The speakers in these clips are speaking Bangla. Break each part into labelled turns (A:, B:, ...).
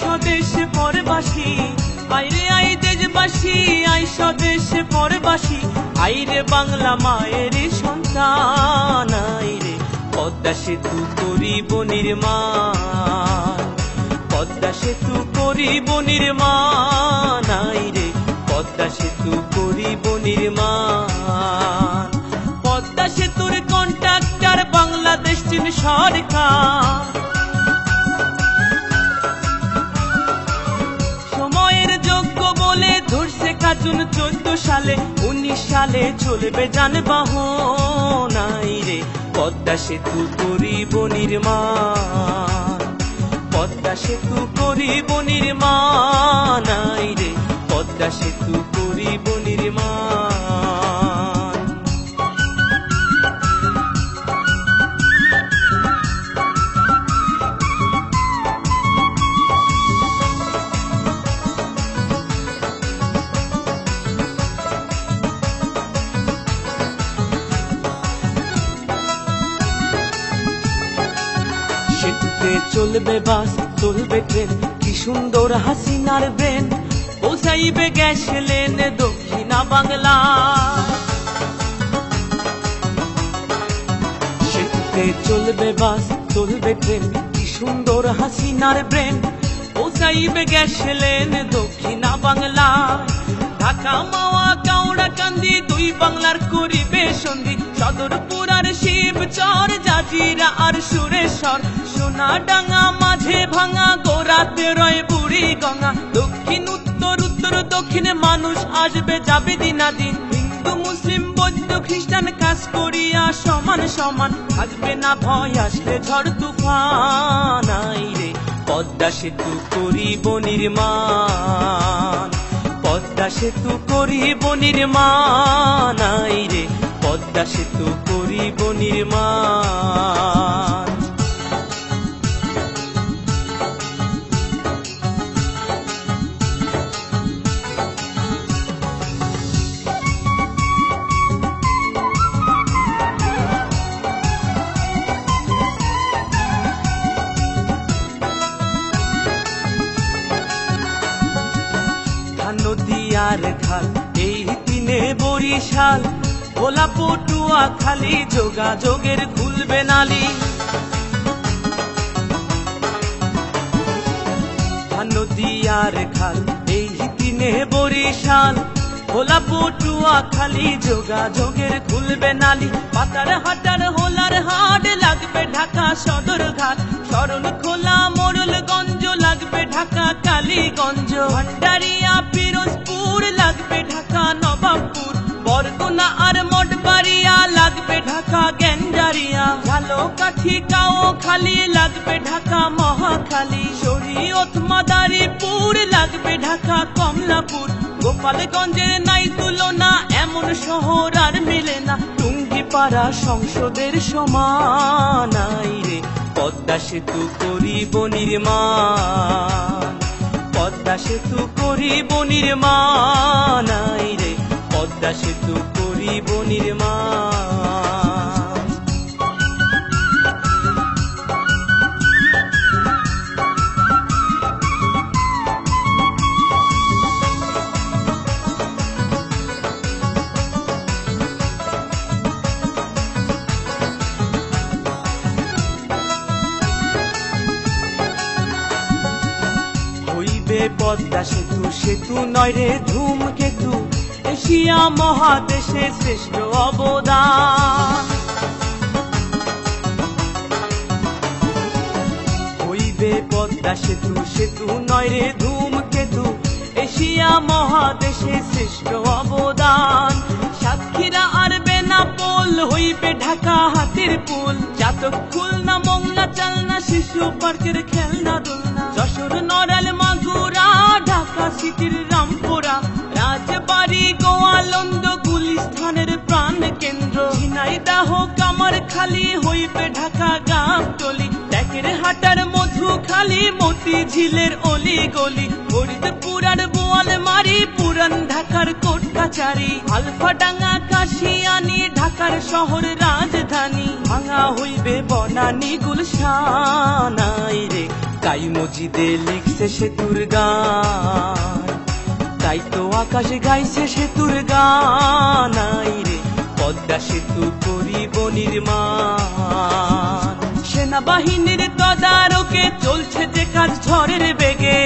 A: স্বদেশে পরবাসী। আইরে আই দেশবাসী আই স্বদেশে পরবাসী। আইরে বাংলা মায়ের সন্তান আইরে পদ্মা সেতু করিব নির্মাণ। পদ্মা সেতু করিব নির্মাণ আইরে পদ্মা সেতু করিব নির্মাণ। পদ্মা সেতুর কন্ট্রাক্টর বাংলাদেশ চীন সরকার। কাজুন চোদ্দ সালে, উনিশ সালে চলবে যানবাহন নাই রে। পদ্মা সেতু করিব নির্মাণ। পদ্মা সেতু করিব নির্মাণ রে। পদ্মা সেতু চলবে বাস, চলবে ট্রেন। কি সুন্দর হাসিনার ব্রেন। পৌঁছাইবে গ্যাস লেন দক্ষিণা বাংলা। সেতুতে চলবে বাস, চলবে ট্রেন। কি সুন্দর হাসিনার ব্রেন। পৌঁছাইবে গ্যাস লেন দক্ষিণা বাংলা। ঢাকা, মাওয়া কাউড়া কান্দি দুই বাংলার করিবে সন্ধি। সদরপুর শিবচর জাজিরা আর সুরেশ্বর। সোনা ডাঙ্গা মাঝে ভাঙা, গোরাতে রয় বুড়ি গঙ্গা। দক্ষিণ, উত্তর উত্তর, দক্ষিণে মানুষ আসবে, যাবে দিনাদিন। হিন্দু, মুসলিম, বৌদ্ধ, খ্রিস্টান কাজ করিয়া সমান সমান। থাকবে না ভয় আসলে ঝড় তুফান। আইরে পদ্মা সেতু করিব নির্মাণ। পদ্মা সেতু করিব নির্মাণ। আইরে পদ্মা সেতু করিব নির্মাণ। নদীয়ার খাল এই দিনে বরিশাল। ভোলা পটুয়া খালি যোগাযোগের খুলবে নালি। নদীয়ার খাল, এই দিনে বরিশাল। ভোলা পটুয়া খালি যোগাযোগের খুলবে নালি। পাতার হাটার হোলার হাট লাগবে ঢাকা সদর ঘাট। শরণ খোলা মোরলগঞ্জ লাগবে ঢাকা কালীগঞ্জ। ভান্ডারিয়া ঢাকা গ্যান্ডারিয়া ভালো কাঠি কাও খালি লাগবে ঢাকা মহাখালী। শরীয়ত মাদারীপুর লাগবে ঢাকা কমলাপুর। গোপালগঞ্জের নাই তুলনা, এমন শহর আর মেলে না। টুঙ্গিপাড়া সংসদের সমান আইরে পদ্মা সেতু করিব নির্মাণ। পদ্মা সেতু করিব নির্মাণ আইরে পদ্মা সেতু করিব নির্মাণ হইবে পদ্মা সেতু সেতু নয় রে ধূমকেতু। এশিয়া মহাদেশে শ্রেষ্ঠ অবদান। হইবে পদ্মা সেতু সেতু নয় রে ধূমকেতু। এশিয়া মহাদেশে শ্রেষ্ঠ অবদান। সাতক্ষীরা আর বেনাপোল, হইবে ঢাকা হাতির পুল। চাতক খুলনা, মংলা, চালনা, শিশু পার্কের খেলনা, দোলনা। যশোর, নড়াল, মাগুরা, ঢাকা সিটির রামপুরা। রাজবাড়ি গোয়ালন্দ গুলিস্থানের প্রাণ কেন্দ্র। ঝিনাইদাহ কামার খালি হইবে ঢাকা গাবতলি ট্যাকের হাটার মধু খালি মতি ঝিলের অলি গলি। ফরিদপুর আর বোয়াল মারি পুরান ঢাকার কোট কাচারি আলফা ডাঙ্গা কাশিয়ানি ঢাকার শহর রাজধানী। ভাঙা হইবে বনানি গুলশানাই রে তাই মজিদে লিখছে সেতুর গান তাই তো আকাশে গাইছে সেতুর গানাই রে, পদ্মা সেতু করিব নির্মাণ। সেনাবাহিনীর তদারকে চলছে যে কাজ ঝড়ের বেগে।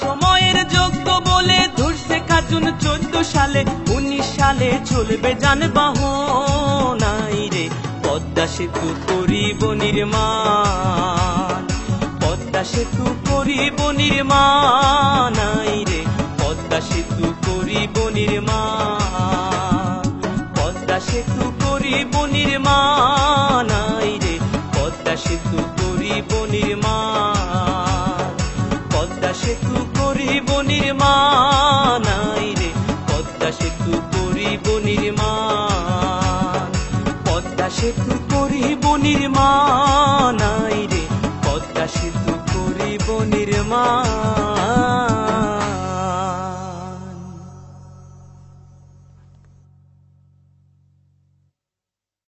A: সময়ের যোগ্য বলে ধরছে কাজুন চোদ্দ সালে, উনিশ সালে চলবে যানবাহন। নাই রে, পদ্মা সেতু করিব নির্মাণ। সেতু করিব নির্মাণ রে পদ্মা সেতু করিব নির্মাণ পদ্মা সেতু করিব নির্মাণ রে পদ্মা সেতু করিব নির্মাণ পদ্মা সেতু করিব নির্মাণ রে পদ্মা সেতু করিব নির্মাণ পদ্মা সেতু করিব নির্মাণ রে পদ্মা সেতু করিব নির্মাণ